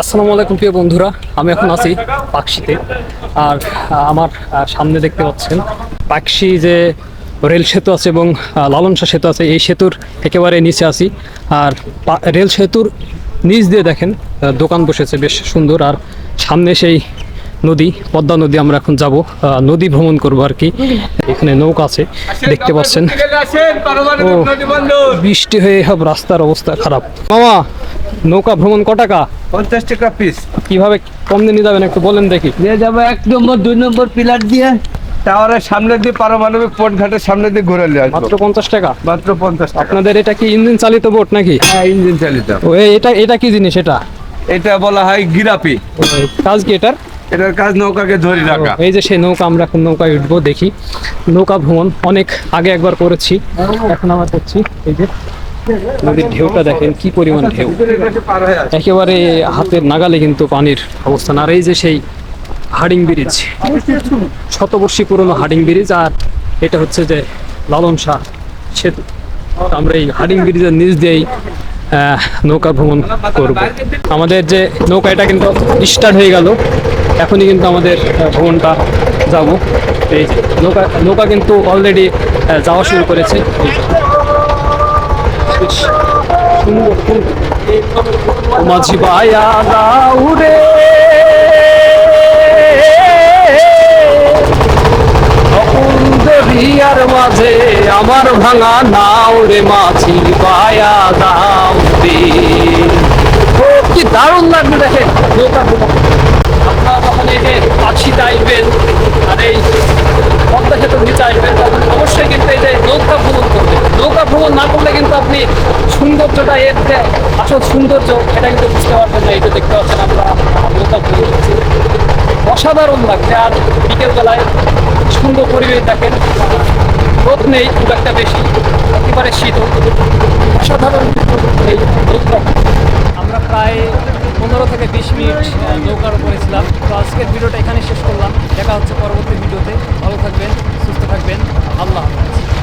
আসসালামু আলাইকুম প্রিয় বন্ধুরা আমি এখন আছি পাকশিতে। আর আমার সামনে দেখতে পাচ্ছেন পাকশি যে রেল সেতু আছে এবং লালনসা সেতু আছে এই সেতুর একেবারে নিচে আছি। আর রেল সেতুর নিচ দিয়ে দেখেন দোকান বসেছে বেশ সুন্দর। আর সামনে সেই নদী পদ্মা নদী আমরা এখন যাব নদী ভ্রমণ করব আর কি। এখানে নৌকা আছে দেখতে পাচ্ছেন। ও বৃষ্টি হয়ে সব রাস্তার অবস্থা খারাপ। মামা নৌকা ভ্রমণ ক টাকা? পঞ্চাশ টাকা পিস কীভাবে কম দিনে যাবেন একটু বলেন দেখি। নিয়ে যাব এক নম্বর দুই নম্বর পিলার দিয়ে। টাওয়ারের সামনে দিয়ে পারমাণবিক পোর্ট ঘাটের সামনে দিয়ে ঘুরে নিয়ে মাত্র পঞ্চাশ টাকা? মাত্র পঞ্চাশ আপনাদের এটা কি ইঞ্জিন চালিত বোট নাকি? হ্যাঁ ইঞ্জিন চালিত। ও এটা এটা কি জিনিস এটা? এটা বলা হয় গিরাপি। কাজ কি এটার? এটার কাজ নৌকাকে ধরে রাখা। এই যে সেই নৌকা আমরা এখন নৌকায় উঠবো দেখি। নৌকা ভ্রমণ অনেক আগে একবার করেছি। এখন আমরা করছি এই যে। নদীর ঢেউটা দেখেন, কি পরিমাণ ঢেউ। একেবারে হাতের নাগালে কিন্তু পানির অবস্থান। আর এই যে সেই হাডিং ব্রিজ, শতবর্ষী পুরনো হাডিং ব্রিজ, আর এটা হচ্ছে যে লালন শাহ সেতু। আমরা এই হাডিং ব্রিজের নিচ দিয়েই নৌকা ভ্রমণ করব। আমাদের যে নৌকা এটা কিন্তু স্টার্ট হয়ে গেল, এখনই কিন্তু আমাদের ভ্রমণটা যাব। এই নৌকা নৌকা কিন্তু অলরেডি যাওয়া শুরু করেছে। মাঝি বায়া দাউরে দরিয়ার মাঝে আমার ভাঙা নাও রে মাঝি বায়া দাও রে ও, কি দারুণ লাগবে ভ্রমণ। আপনারা যখন এই যে পাখিতে আসবেন আর এই পদ্মা সেতুর নিচে আসবেন তখন অবশ্যই কিন্তু এই যে নৌকা ভ্রমণ করবেন নৌকা ভ্রমণ না করলে কিন্তু আপনি সৌন্দর্যটা এর আসল সৌন্দর্য, এটা কিন্তু বুঝতে পারবেন না যে দেখতে পাচ্ছেন আমরা অসাধারণ লাগছে, আর বিকেলবেলায় সুন্দর পরিবেশ দেখেন। রোদ নেই, খুব একটা বেশি, একেবারে শীত। অসাধারণ এই আমরা প্রায় পনেরো থেকে বিশ মিনিট নৌকার উপরে ছিলাম। তো আজকের ভিডিওটা এখানে শেষ করলাম। দেখা হচ্ছে পরবর্তী ভিডিওতে। ভালো থাকবেন, সুস্থ থাকবেন। আল্লাহ হাফেজ।